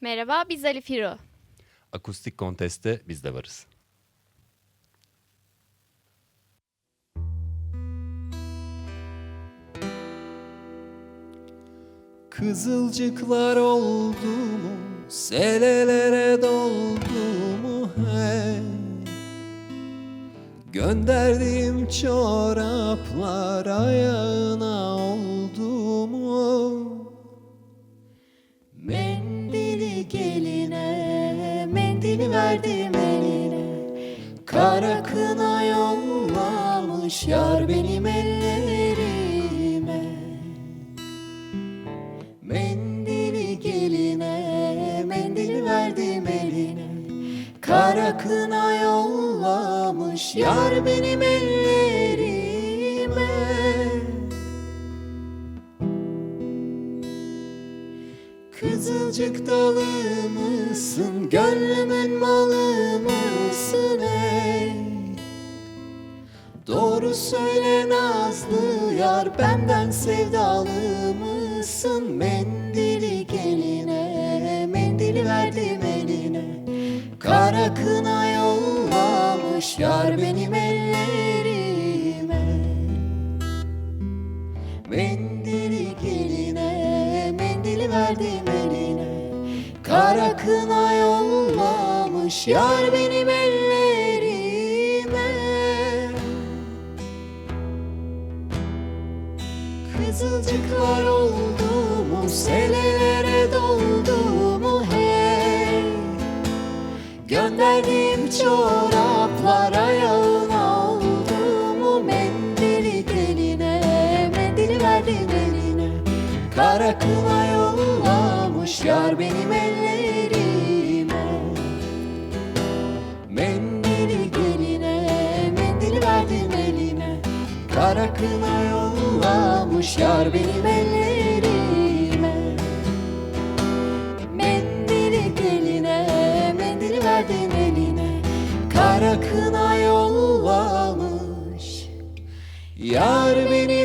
Merhaba, biz Ali Firo. Akustik Kontest'te biz de varız. Kızılcıklar oldu mu, selelere doldu mu hey Gönderdiğim çoraplar ayağına mendili verdim eline. Kara kına yollamış yar benim ellerime. Mendili geline, mendili verdim eline. Kara kına yollamış yar benim ellerime Kızılcık dalı mısın, gönlümün malı mısın ey? Doğru söyle Nazlı yar benden sevdalı mısın? Mendili geline mendili verdim eline Kara kına yollamış yar benim ellerime. Mendili verdim eline. Kara kına yollamış yar benim ellerime. Kızılcıklar oldu mu, selelere doldu mu hey? Gönderdim çoraplar ayağına Kara kına yollamışlar benim ellerime. Mendili geline, mendili verdim eline. Kara kına yollamışlar benim ellerime. Mendili geline, mendili verdim eline. Kara kına yollamış Yar beni